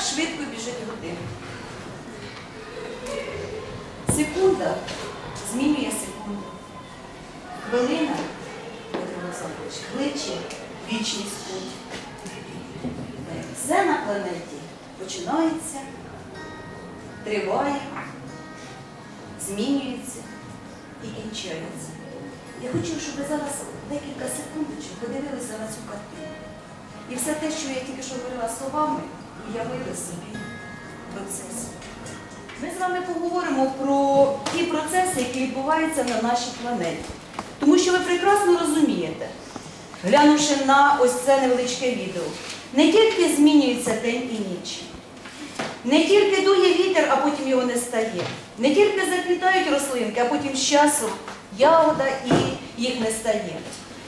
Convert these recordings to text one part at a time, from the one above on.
швидко біжить година. Секунда змінює секунду. Хвилина, кличе вічність путь. Все на планеті починається, триває, змінюється і кінчається. Я хочу, щоб ви зараз декілька секундочок подивилися на цю картину. І все те, що я тільки що говорила словами, уявили собі процес. Ми з вами поговоримо про ті процеси, які відбуваються на нашій планеті. Тому що ви прекрасно розумієте, глянувши на ось це невеличке відео, не тільки змінюється день і ніч, не тільки дує вітер, а потім його не стає. Не тільки заквітають рослинки, а потім з часом ягода і їх не стає.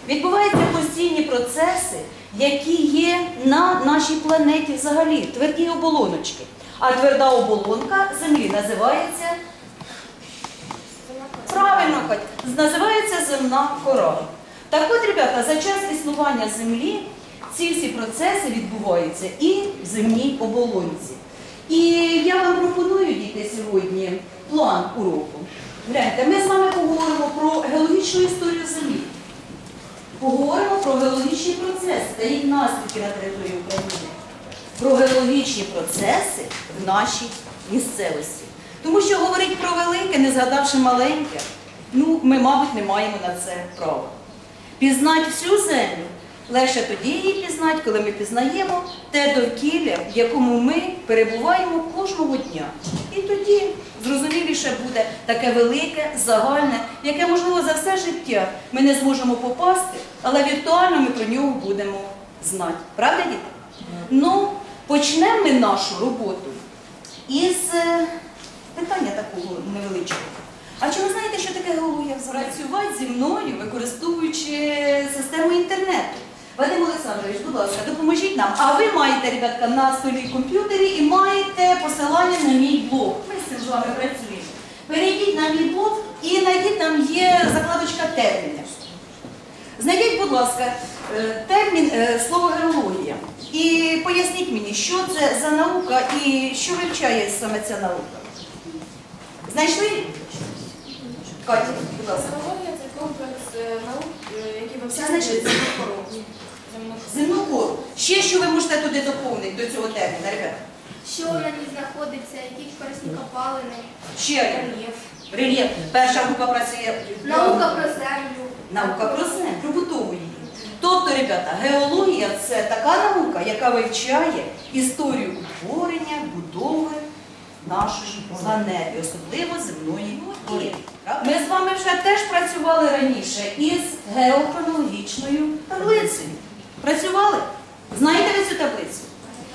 Відбуваються постійні процеси, які є на нашій планеті взагалі, тверді оболоночки. А тверда оболонка землі називається правильно називається земна кора. Так от, ребята, за час існування землі ці всі процеси відбуваються і в земній оболонці. І я вам пропоную, діти, сьогодні план уроку. Гляньте, ми з вами поговоримо про геологічну історію землі. Поговоримо про геологічні процеси та їх наслідки на території України. Про геологічні процеси в нашій місцевості. Тому що говорить про велике, не згадавши маленьке, ну, ми, мабуть, не маємо на це права. Пізнати всю землю легше тоді її пізнати, коли ми пізнаємо те довкілля, в якому ми перебуваємо кожного дня. І тоді зрозуміліше буде таке велике, загальне, яке, можливо, за все життя ми не зможемо попасти, але віртуально ми про нього будемо знати. Правда, діти? Ну, почнемо ми нашу роботу із е, питання такого невеличкого. А чи ви знаєте, що таке геологія? Працювати зі мною, використовуючи систему інтернету. Вадим Олександрович, будь ласка, допоможіть нам. А ви маєте, ребятка, на столі комп'ютері і маєте посилання на мій блог. Ми з цим з вами працюємо. Перейдіть на мій блог і знайдіть там є закладочка терміни. Знайдіть, будь ласка, е, термін е, слово геологія. І поясніть мені, що це за наука і що вивчає саме ця наука. Знайшли? Катя, будь ласка. Геологія це комплекс е, наук, які вивчають туди доповнити до цього терміна, ребята? Що на ній знаходиться, які корисні копалини, Ще рельєф. рельєф. Перша група працює. Наука про землю. Наука про землю, про будову її. Тобто, ребята, геологія це така наука, яка вивчає історію утворення, будови нашої планети, особливо земної кори. Ми з вами вже теж працювали раніше із геохронологічною таблицею. Працювали? Знаєте ви цю таблицю?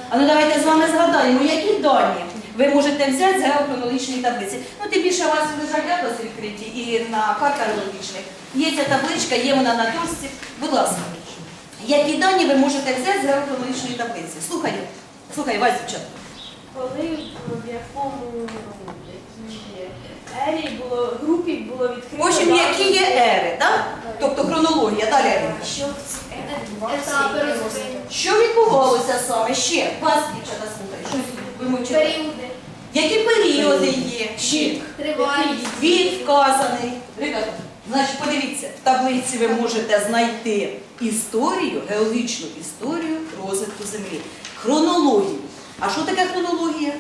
А ну давайте з вами згадаємо, які дані ви можете взяти з геохронологічної таблиці. Ну, тим більше у вас лежать атласи відкриті і на картах геологічних. Є ця табличка, є вона на дошці. Будь ласка, які дані ви можете взяти з геохронологічної таблиці? Слухай, слухай, дівчата. Коли в якому якій ері було групі було відкрито. В общем, які є ери, так? Тобто хронологія, далі. Ери. Що. Що відбувалося саме ще? Вас, дівчата, слухай, щось ви мовчите. Періоди. Які періоди є? Ще. Тривалість. Він вказаний. Ребята, значить, подивіться, в таблиці ви можете знайти історію, геологічну історію розвитку землі. Хронологію. А що таке хронологія?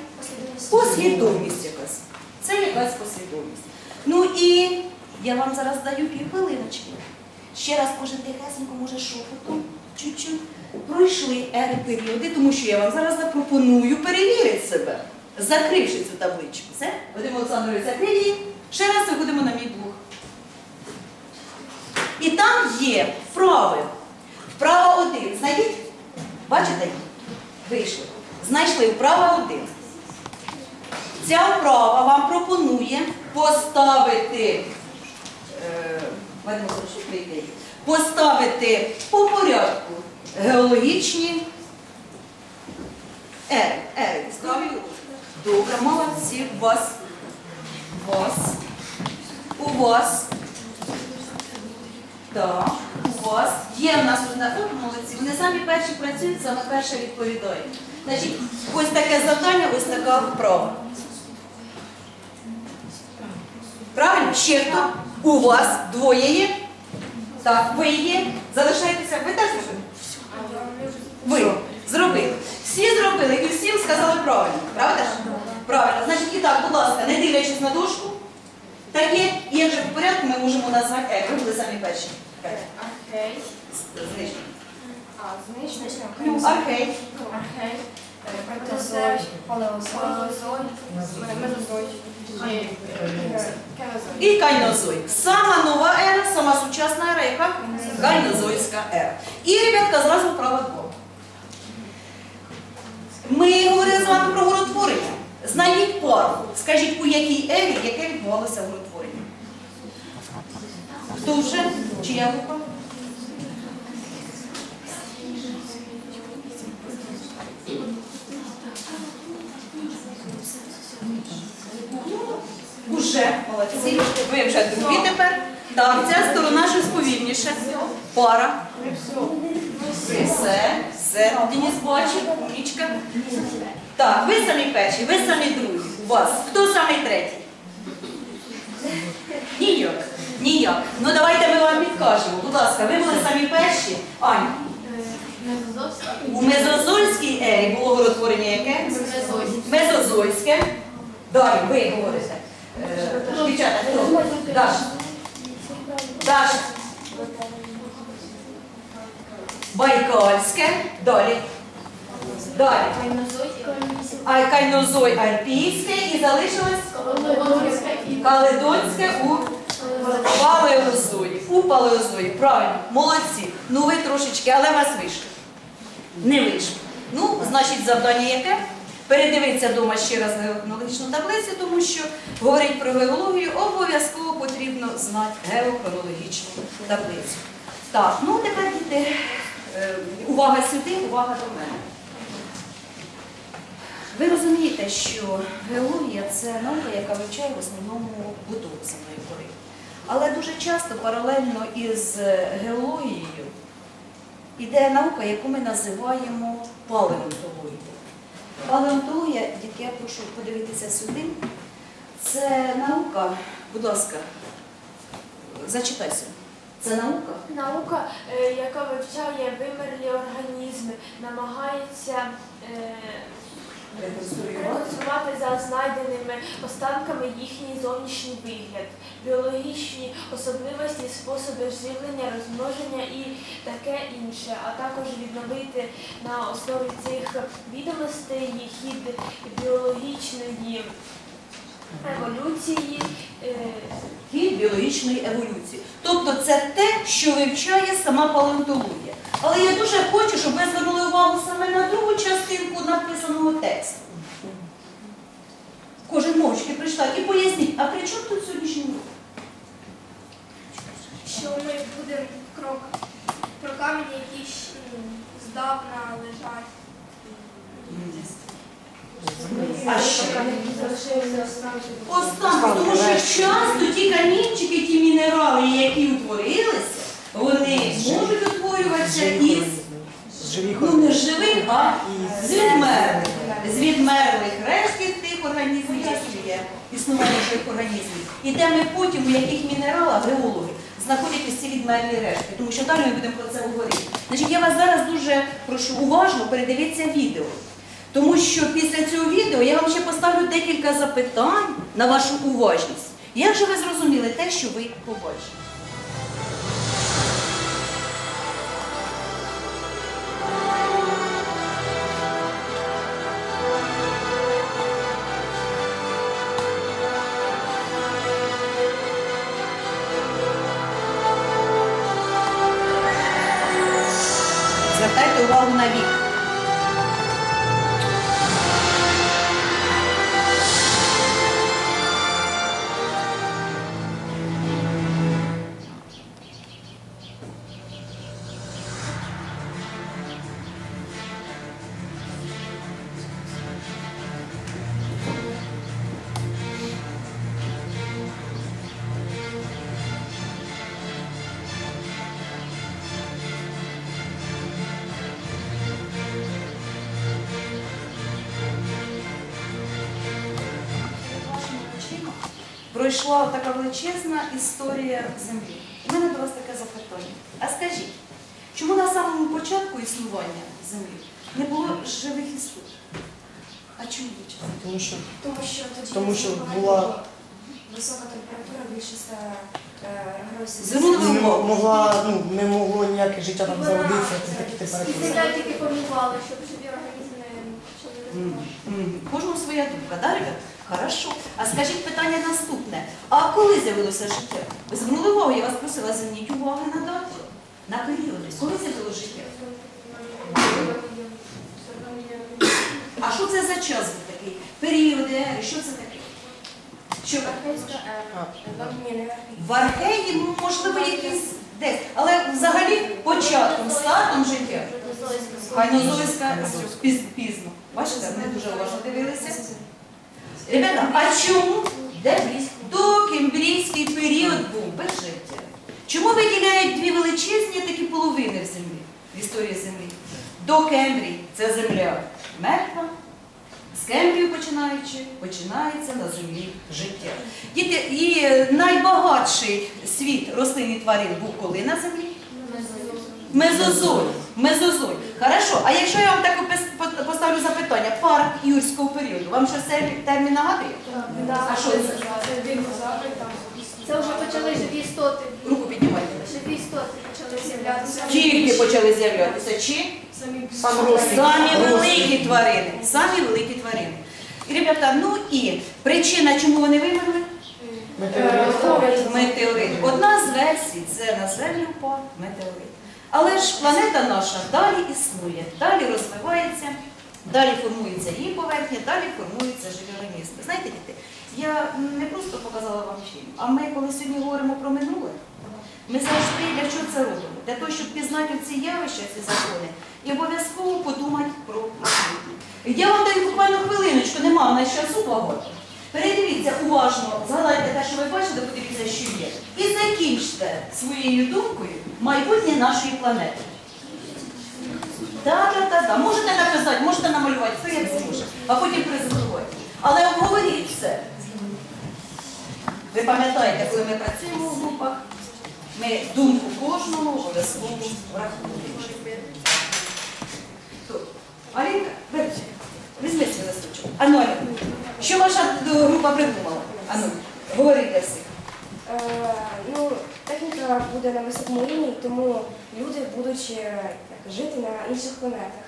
Послідовність якась. Це якась послідовність. Ну і я вам зараз даю півхвилиночки. Ще раз кожен тихесенько, може шепотом, чуть-чуть. Пройшли ери періоди, тому що я вам зараз запропоную перевірити себе, закривши цю табличку. Все? Вадим Олександрович, закрий її. Ще раз виходимо на мій блог. І там є вправи. Вправа один. Знайдіть? Бачите? Вийшли. Знайшли вправа один. Ця вправа вам пропонує поставити, е, поставити по порядку геологічні ери. Ери. Добре, молодці. У вас. У вас. У вас. Так. з вас є в нас молодці, вони самі перші працюють, саме перше відповідають. Значить, ось таке завдання, ось така вправа. Правильно? Ще хто? У вас двоє є? Так, ви є. Залишайтеся. Ви теж зробили? Ви зробили. Всі зробили і всім сказали правильно. Правда? Правильно. Значить, і так, будь ласка, не дивлячись на дошку. Так є, і як же по порядку ми можемо назвати Е. Ви були самі перші. Архей. Знижки. Знищення. Ну, архей. Архей. Палеозой. Палеозой. Мезозой. І кайнозой. Сама нова ера, сама сучасна ера, яка? Кайнозойська ера. І, ребятка, зразу право двох. Ми говорили з вами про горотворення. Знайдіть пару. Скажіть, у якій ері, яке відбувалося горотворення? Хто вже? Чия група? Уже молодці. Ви вже другі тепер. Так, ця сторона щось повільніше. Пара. Все, все. Деніс бачить, умнічка. Так, ви самі перші, ви самі другі. У вас. Хто самий третій? Ніяк. Ніяк. Ну давайте ми вам підкажемо. Будь ласка, ви були самі перші. Аня. У Мезозойській ері було горотворення яке? Мезозойське. Далі, ви говорите. Е. Байкальське. Далі. Далі. А кайнозой альпійське і залишилось каледонське у палеозої. У палеозої. Правильно. Молодці. Ну ви трошечки, але вас вийшло. Не вийшло. Ну, значить, завдання яке? Передивитися вдома ще раз геохронологічну таблицю, тому що говорить про геологію, обов'язково потрібно знати геохронологічну таблицю. Так, ну тепер діти, е, увага сюди, увага до мене. Ви розумієте, що геологія це наука, яка вивчає в основному будову земної кори. Але дуже часто паралельно із геологією іде наука, яку ми називаємо палеонтологією. Палеонтологія, дітки, я прошу подивитися сюди. Це наука, будь ласка, зачитайся. Це наука. Наука, е, яка вивчає вимерлі організми, намагається е, за знайденими останками їхній зовнішній вигляд, біологічні особливості, способи живлення, розмноження і таке інше, а також відновити на основі цих відомостей хід біологічної еволюції. е, Хід біологічної еволюції. Тобто це те, що вивчає сама палеонтологія. Але я дуже хочу, щоб ви звернули увагу саме на другу частинку написаного тексту. Кожен мовчки прийшла і поясніть, а при чому тут сьогоднішній урок? Що ми будемо крок кроками, які ж, здавна лежать. А що? останки. Тому що часто ті камінчики, ті мінерали, які утворилися, вони можуть утворюватися із ну не з живих, а з відмерлих. З відмерлих рештків тих організмів, які є існування живих організмів. І де ми потім, у яких мінералах геологи знаходять ось ці відмерлі рештки, тому що далі ми будемо про це говорити. Значить, я вас зараз дуже прошу уважно передивитися відео. Тому що після цього відео я вам ще поставлю декілька запитань на вашу уважність. Як же ви зрозуміли те, що ви побачили? Пройшла така величезна історія землі. У мене до вас таке запитання. А скажіть, чому на самому початку існування землі не було живих істот? А чому ви чесно? Тому що Тому що тоді Тому що була- висока температура, більше ста е, градусів. Звернули не мо- могла, ну, не могло ніяке життя там зародитися при І температурі. земля тільки формувала, щоб живі Кожного своя думка, да, ребят? Хорошо. А скажіть питання наступне. А коли з'явилося життя? Ви звернули увагу, я вас просила зверніть уваги на дату, на періоди. Коли з'явилося життя? А що це за час був такий? Періоди, що це таке? Що в археї, ну, можливо, якісь десь, але взагалі початком, стартом життя. Хайнозойська піз, пізно. Бачите, ми дуже уважно дивилися. Ребята, а чому? Де докембрійський період був без життя? Чому виділяють дві величезні такі половини в землі, в історії землі? Докембрій це земля мертва. З Кембрію починаючи, починається на землі життя. Діти, і е, найбагатший світ рослин і тварин був коли на землі? Мезозой. Мезозой. Хорошо. А якщо я вам так опис- поставлю запитання, парк юрського періоду, вам що цей термін нагадує? А що це? Це вже почали живі істоти. Руку піднімайте. Живі істоти почали з'являтися. Тільки почали з'являтися. Чи? Сам рослий. Самі великі тварини. Самі великі тварини. І, ребята, ну і причина, чому вони вимерли? Метеорит. Метеорит. Одна з версій це на землю впав метеорит. Але ж планета наша далі існує, далі розвивається, далі формується її поверхня, далі формуються живі організми. Знаєте, діти, я не просто показала вам фільм, а ми, коли сьогодні говоримо про минуле, ми завжди для чого це робимо? Для того, щоб пізнати ці явища, ці закони, і обов'язково подумати про майбутнє. Я вам даю буквально хвилиночку, нема в нас часу багато. Передивіться уважно, згадайте те, що ви бачите, подивіться, що є. І закінчте своєю думкою майбутнє нашої планети. Так, так, так, так. Можете написати, можете намалювати, хто як зможе, а потім презентувати. Але обговоріть все. Ви пам'ятаєте, коли ми працюємо в групах, ми думку кожного обов'язково враховуємо. Алінка. Візьми свій листочок. Ану, Алінка, що ваша е, група придумала? Ану, говори для всіх. Е, Ну, техніка буде на високому рівні, тому люди будуть е, як, жити на інших планетах.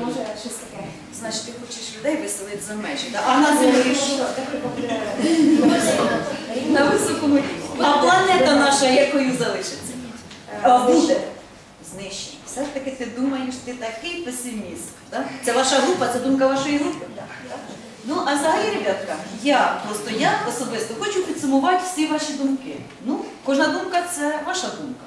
Може, щось таке. Значить, ти хочеш людей виселити за межі, да? а на землі що? Техніка буде На високому рівні. А планета наша якою залишиться? е, А буде знищена. Все ж таки ти думаєш, ти такий песиміст. Да? Це ваша група, це думка вашої групи. Ну, а взагалі, ребятка, я просто я особисто хочу підсумувати всі ваші думки. Ну, кожна думка це ваша думка.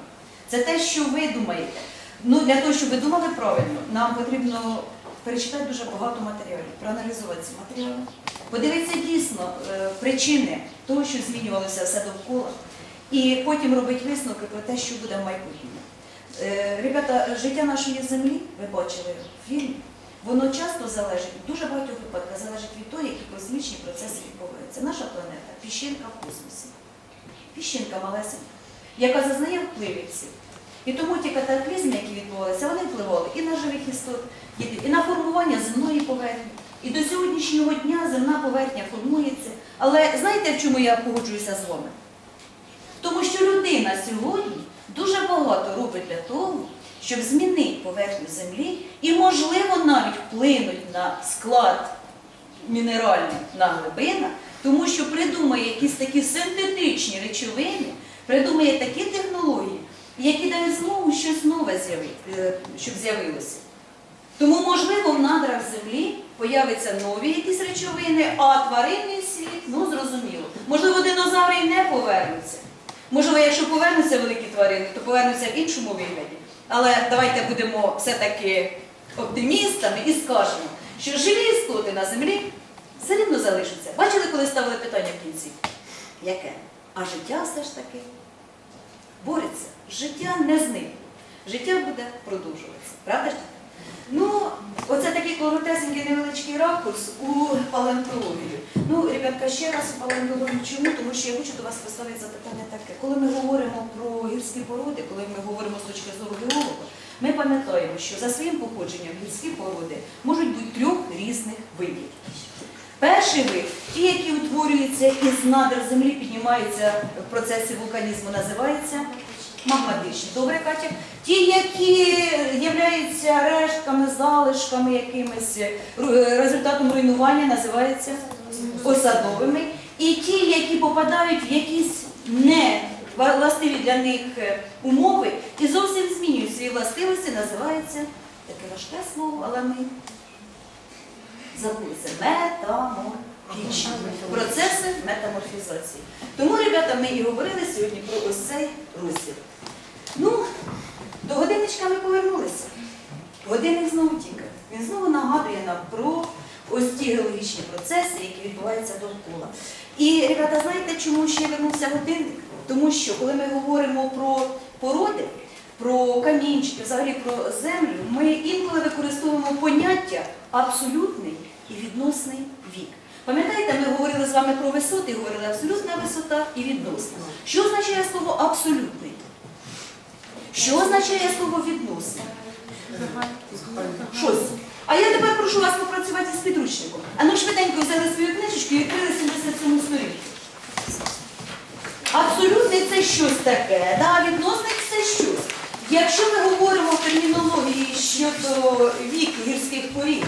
Це те, що ви думаєте. Ну, для того, щоб ви думали правильно, нам потрібно перечитати дуже багато матеріалів, проаналізувати ці матеріали. Подивитися дійсно е, причини того, що змінювалося все довкола, і потім робити висновки про те, що буде в майбутньому. Е, Ребята, життя нашої землі, ви бачили в фільмі, воно часто залежить, в дуже багатьох випадках залежить від того, які космічні процеси відбуваються. Наша планета піщинка в космосі. Піщинка малесенька, яка зазнає впливів всіх. І тому ті катаклізми, які відбувалися, вони впливали і на живих істот, і на формування земної поверхні. І до сьогоднішнього дня земна поверхня формується. Але знаєте, в чому я погоджуюся з вами? Тому що людина сьогодні дуже багато робить для того, щоб змінити поверхню землі і, можливо, навіть вплинуть на склад мінеральний на глибинах, тому що придумає якісь такі синтетичні речовини, придумає такі технології, які дають змогу щось нове е, щоб з'явилося. Тому, можливо, в надрах землі появляться нові якісь речовини, а тваринний світ, ну зрозуміло. Можливо, динозаври не повернуться. Можливо, якщо повернуться великі тварини, то повернуться в іншому вигляді. Але давайте будемо все-таки оптимістами і скажемо, що живі істоти на землі все рівно залишаться. Бачили, коли ставили питання в кінці? Яке? А життя все ж таки бореться. Життя не зникне. Життя буде продовжуватися. Правда ж? Ну, оце такий коротесенький невеличкий ракурс у палеонтологію. Ну, ребятка, ще раз у палеонтологію чому? Тому що я хочу до вас поставити запитання таке. Коли ми говоримо про гірські породи, коли ми говоримо з точки зору геолога, ми пам'ятаємо, що за своїм походженням гірські породи можуть бути трьох різних видів. Перший вид, ті, які утворюються із надр землі, піднімаються в процесі вулканізму, називається магматичні. Добре, Катя? Ті, які являються рештками, залишками якимись, результатом руйнування, називаються осадовими. І ті, які попадають в якісь не властиві для них е, умови і зовсім змінюють свої властивості, називається таке важке слово, але ми забулися метаморфічні процеси метаморфізації. Тому, ребята, ми і говорили сьогодні про ось цей розділ. Ну, до годинничка ми повернулися. Годинник знову тікає. Він знову нагадує нам про ось ті геологічні процеси, які відбуваються довкола. І, ребята, знаєте, чому ще вернувся годинник? Тому що коли ми говоримо про породи, про камінчики, взагалі про землю, ми інколи використовуємо поняття абсолютний і відносний вік. Пам'ятаєте, ми говорили з вами про висоти, говорили абсолютна висота і відносна. Що означає слово абсолютний? Що означає слово відносно? Щось. А я тепер прошу вас попрацювати з підручником. А ну швиденько взяли свою книжечку і відкрили 77 сторінку. Абсолютний це щось таке, да? Відносник це щось. Якщо ми говоримо в термінології щодо вік гірських порід,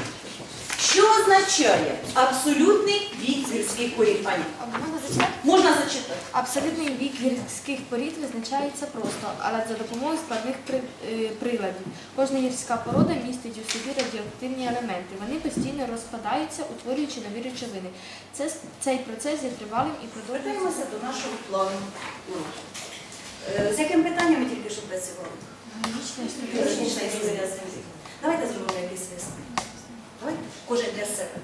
що означає абсолютний вік гірських порід? Аня, Можна зачитати? можна зачитати. Абсолютний вік гірських порід визначається просто, але за допомогою складних при- е, приладів. Кожна гірська порода містить у собі радіоактивні елементи. Вони постійно розпадаються, утворюючи нові речовини. Це, цей процес є тривалим і продовжується. Повертаємося до нашого плану уроку. Е, З яким питанням ми тільки що працювали? Геологічна історія землі. Давайте зробимо якийсь висновок. Давайте кожен для себе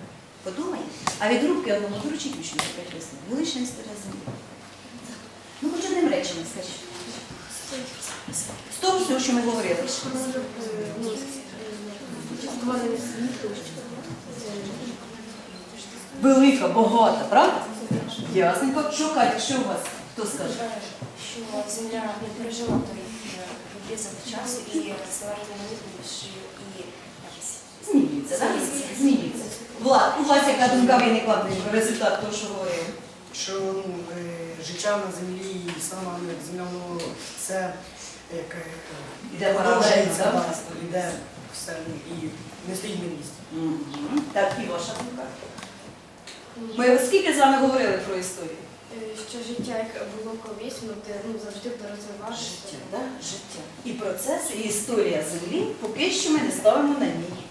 подумає, а від рубки одному доручіть учню висновок. Геологічна історія землі. Ну, хоч одним реченням скажіть. З того всього, що ми говорили. Велика, багата, правда? Ясненько. Що Катя, що у вас? Хто скаже? що земля не пережила той е, відрізок часу і стала різноманітнішою і Змінюється, так? Змінюється. Влад, у вас яка думка виникла результат того, що говорили? Що ну, е, життя на землі і сама ну, як земля, ну, це як е, Іде продовжується, паралельно, да, йде все ну, і не стоїть на місці. Мгм. Так, і ваша думка. Ми скільки з вами говорили про історію? Е, що життя як було колись, воно буде ну, завжди буде розвиватися. Життя, да? Життя. І процес, і історія землі поки що ми не ставимо на ній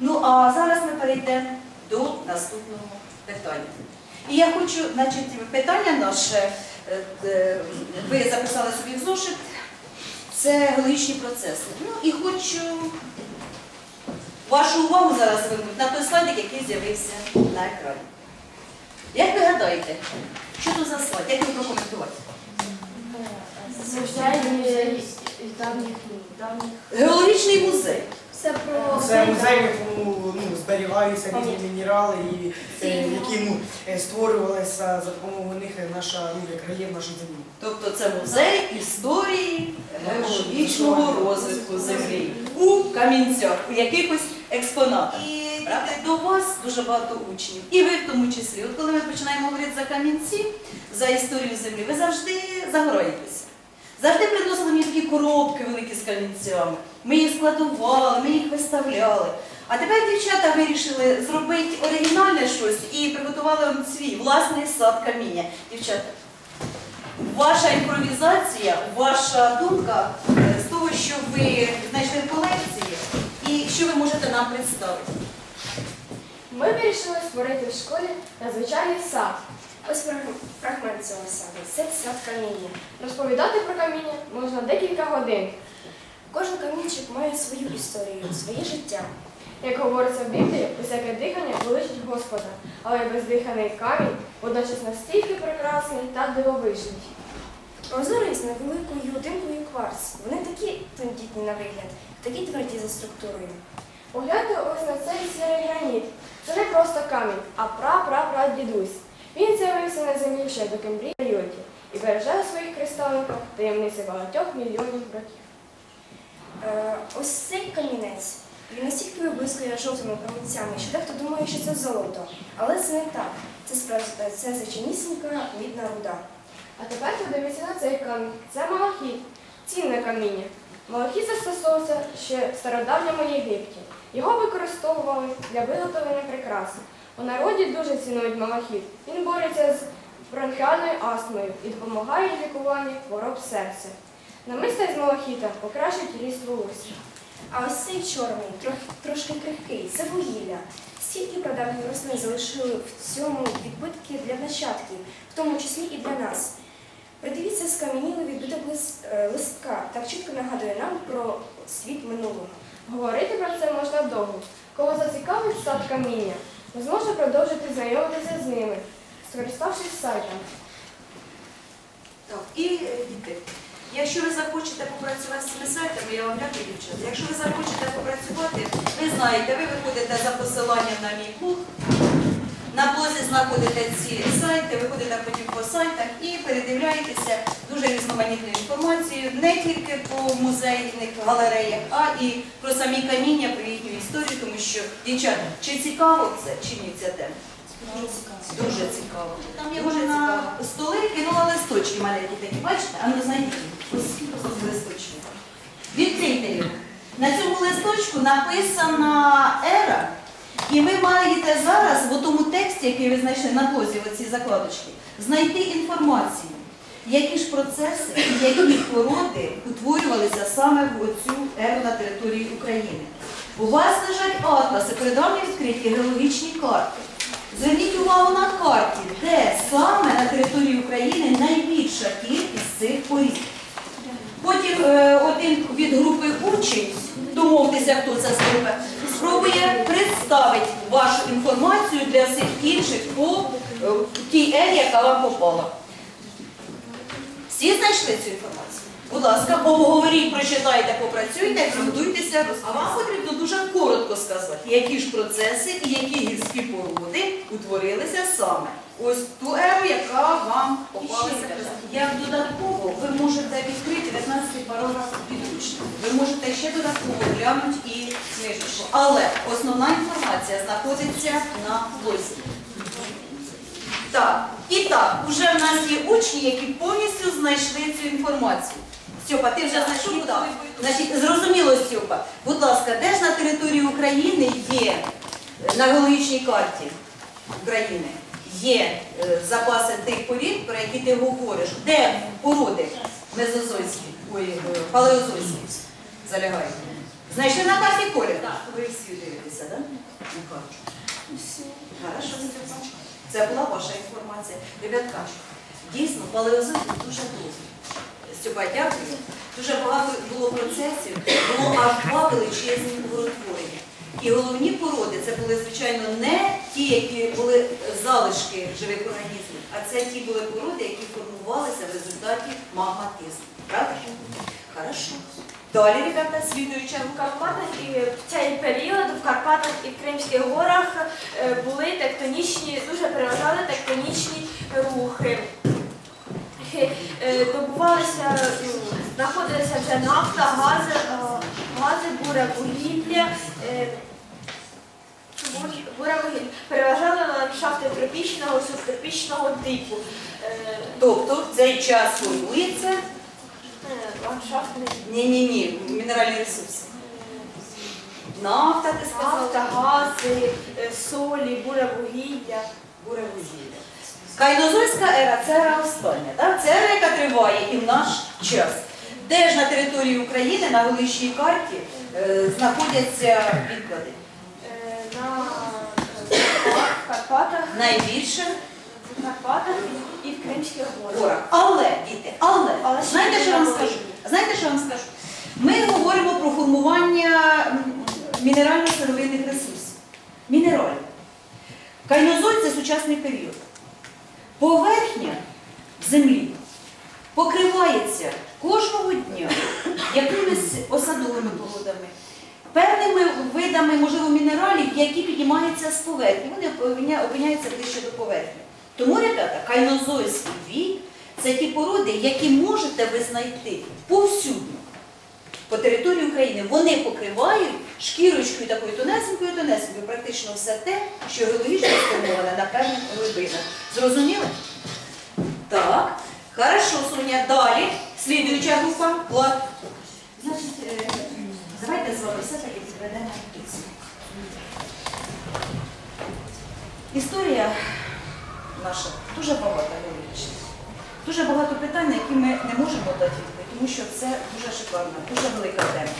Ну а зараз ми перейдемо до наступного питання. І я хочу, значить, питання наше, е, е, ви записали собі в зошит, це геологічні процеси. Ну і хочу вашу увагу зараз звернути на той слайдик, який з'явився на екрані. Як ви гадаєте, що це за слайд? Як ви прокоментувати? Геологічний музей. Все про Це музей, в якому ну, зберігаються різні мінерали, і, е, які ну, е, створювалися за допомогою них наша ну, як рельєф нашої землі. Тобто це музей історії геологічного розвитку землі у камінцях, у якихось експонатах. І до вас дуже багато учнів, і ви в тому числі. От коли ми починаємо говорити за камінці, за історію землі, ви завжди загораєтеся. Завжди приносили мені такі коробки великі з камінцями. Ми їх складували, ми їх виставляли. А тепер дівчата вирішили зробити оригінальне щось і приготували вам свій власний сад каміння. Дівчата, Ваша імпровізація, ваша думка е, з того, що ви знайшли в колекції, і що ви можете нам представити. Ми вирішили створити в школі надзвичайний сад. Ось фрагмент цього саду. Це сад каміння. Розповідати про каміння можна декілька годин. Кожен камінчик має свою історію, своє життя. Як говориться в Біблії, усяке дихання величить Господа, але бездиханий камінь водночас настільки прекрасний та дивовижний. Прозорий з невеликою димкою кварц. Вони такі тендітні на вигляд, такі тверді за структурою. Погляньте ось на цей сірий граніт. Це не просто камінь, а пра-пра-пра-дідусь. Він з'явився на землі ще до Кембрії періоді і береже у своїх кристаликах таємниці багатьох мільйонів років. Е, ось цей камінець. Він настільки виблискує жовтими промінцями, що дехто думає, що це золото. Але це не так. Це справді це звичайнісінька мідна руда. А тепер подивіться на цей камінь. Це малахіт, цінне каміння. Малахіт застосовувався ще в стародавньому Єгипті. Його використовували для виготовлення прикрас. У народі дуже цінують малахіт. Він бореться з бронхіальною астмою і допомагає в лікуванні хвороб серця. Намисто з малахіта покращують ріст волосся. А ось цей чорний, трохи трошки крихкий, це вугілля. Стільки прадавніх рослин залишили в цьому відбитки для нащадків, в тому числі і для нас. Придивіться скам'янілий відбиток е, листка, так чітко нагадує нам про світ минулого. Говорити про це можна довго. Кого зацікавить стат каміння, ви продовжити знайомитися з ними, скориставшись сайтом. Так, і е, діти. Якщо ви захочете попрацювати з цими сайтами, я вам дякую, дівчата. Якщо ви захочете попрацювати, ви знаєте, ви виходите за посиланням на мій блог. На блозі знаходите ці сайти, виходите потім по сайтах і передивляєтеся дуже різноманітну інформацію не тільки по музейних галереях, а і про самі каміння, про їхню історію, тому що дівчата, чи цікаво це, чи ні ця тема? Дуже цікаво. Там є Дуже на цікаво. столи кинула листочки маленькі такі, бачите? А ну знайдіть. Ось листочків. Відкрийте його. На цьому листочку написана ера, і ви маєте зараз в тому тексті, який ви знайшли на блозі, оці закладочки, знайти інформацію, які ж процеси і які породи утворювалися саме в оцю еру на території України. У вас лежать атласи, передавні відкриті геологічні карти. Зверніть увагу на карті, де саме на території України найбільша кількість цих порід. Потім е, один від групи учень, домовтеся, хто це з групи, спробує представити вашу інформацію для всіх інших по е, тій ері, яка вам попала. Всі знайшли цю інформацію? Будь ласка, обговоріть, прочитайте, попрацюйте, підготуйтеся. А вам потрібно дуже коротко сказати, які ж процеси і які гірські породи утворилися саме. Ось ту еру, яка вам попалася. Як додатково ви можете відкрити 19 параграф підручника. Ви можете ще додатково глянути і книжечку. Але основна інформація знаходиться на блозі. Так, і так, уже в нас є учні, які повністю знайшли цю інформацію. Стьопа, ти вже знайшов? Так. Значить, зрозуміло, Стьопа. Будь ласка, де ж на території України є е, на геологічній карті України є е, запаси тих порід, про які ти говориш? Де породи мезозойські, ой, е, палеозойські залягають? Знайшли на карті? Так. Ви всі дивитеся, так? На карту. Хорошо, Це була ваша інформація. Ребятка, дійсно, палеозой дуже довгий. Степа, дякую. Дуже багато було процесів, було аж два величезні уротворення. І головні породи це були, звичайно, не ті, які були залишки живих організмів, а це ті були породи, які формувалися в результаті магматизму. Правда? Хорошо. Далі, ребята, слідуюча В Карпатах і в цей період в Карпатах і в Кримських горах е, були тектонічні, дуже переважали тектонічні рухи. Е, Добувалися, ну, знаходилися вже нафта, гази, е, гази, буре вугілля. Е, бур- Буре. Переважали ландшафти тропічного, субтропічного типу. Е, Тобто в цей час формується е, Ландшафтний ні-ні-ні, мінеральні ресурси. Нафта, ти сказала. нафта, гази, е, солі, буре вугілля. Буре. Кайнозойська ера це ера остання. Так? Це ера, яка триває і в наш час. Де ж на території України на величній карті знаходяться відклади? На е, Карпатах, Найбільше в Карпатах і в Кримських горах. Але, діти, але, Але знаєте, що вам скажу? Знаєте, що вам скажу? Ми говоримо про формування мінерально-сировинних ресурсів. Мінералів. Кайнозой це сучасний період. Поверхня землі покривається кожного дня якимись осадовими породами, певними видами, можливо, мінералів, які піднімаються з поверхні. Вони опиня- опиняються ближче до поверхні. Тому, ребята, кайнозойський вік це ті породи, які можете ви знайти повсюдно по території України. Вони покривають шкірочкою такою тонесенькою, тонесенькою, практично все те, що геологічно сформоване на певних глибинах. Зрозуміли? Так. Хорошо, Соня. Далі. Слідуюча група. Значить, е, давайте з вами все-таки підведемо підсумок. Історія наша дуже багата геологічна. Дуже багато питань, які ми не можемо дати відповідь, тому що це дуже шикарна, дуже велика тема.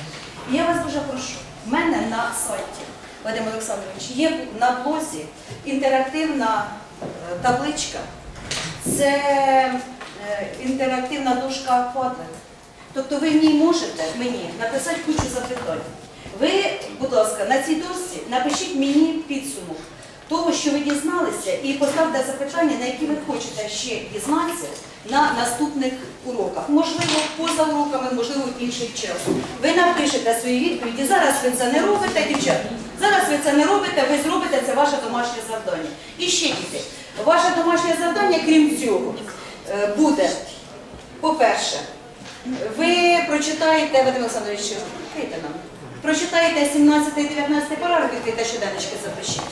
І я вас дуже прошу, в мене на сайті Вадим Олександрович є на блозі інтерактивна е, табличка. Це е, інтерактивна дошка Padlet. Тобто ви в ній можете мені написати кучу запитань. Ви, будь ласка, на цій дошці напишіть мені підсумок того, що ви дізналися, і поставте запитання, на які ви хочете ще дізнатися на наступних уроках. Можливо, поза уроками, можливо, в інший час. Ви напишете свої відповіді. Зараз ви це не робите, дівчата. Зараз ви це не робите, ви зробите це ваше домашнє завдання. І ще діти, ваше домашнє завдання, крім цього, е, буде, по-перше, ви прочитаєте, Вадим Олександрович, відкрийте нам. Прочитаєте 17 і 19 параграф, відкрийте щоденнички, запишіть.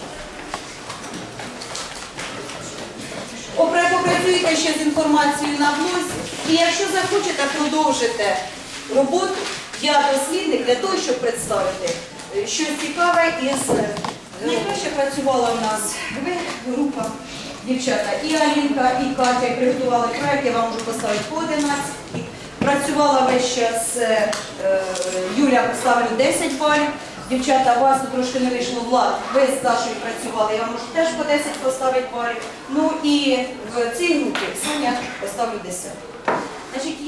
Опра- Попрацюєте ще з інформацією на блозі, і якщо захочете, продовжите роботу. Я дослідник для того, щоб представити е, щось цікаве із е, найкраще працювала у нас група дівчата, і Алінка, і Катя приготували проект, я вам можу поставити по 11. Працювала весь час е, Юлія Юля, поставлю 10 балів. Дівчата, у вас трошки не вийшло влад. Ви з Дашою працювали, я можу теж по 10 поставити балів. Ну і в цій групі Соня поставлю 10. Значить,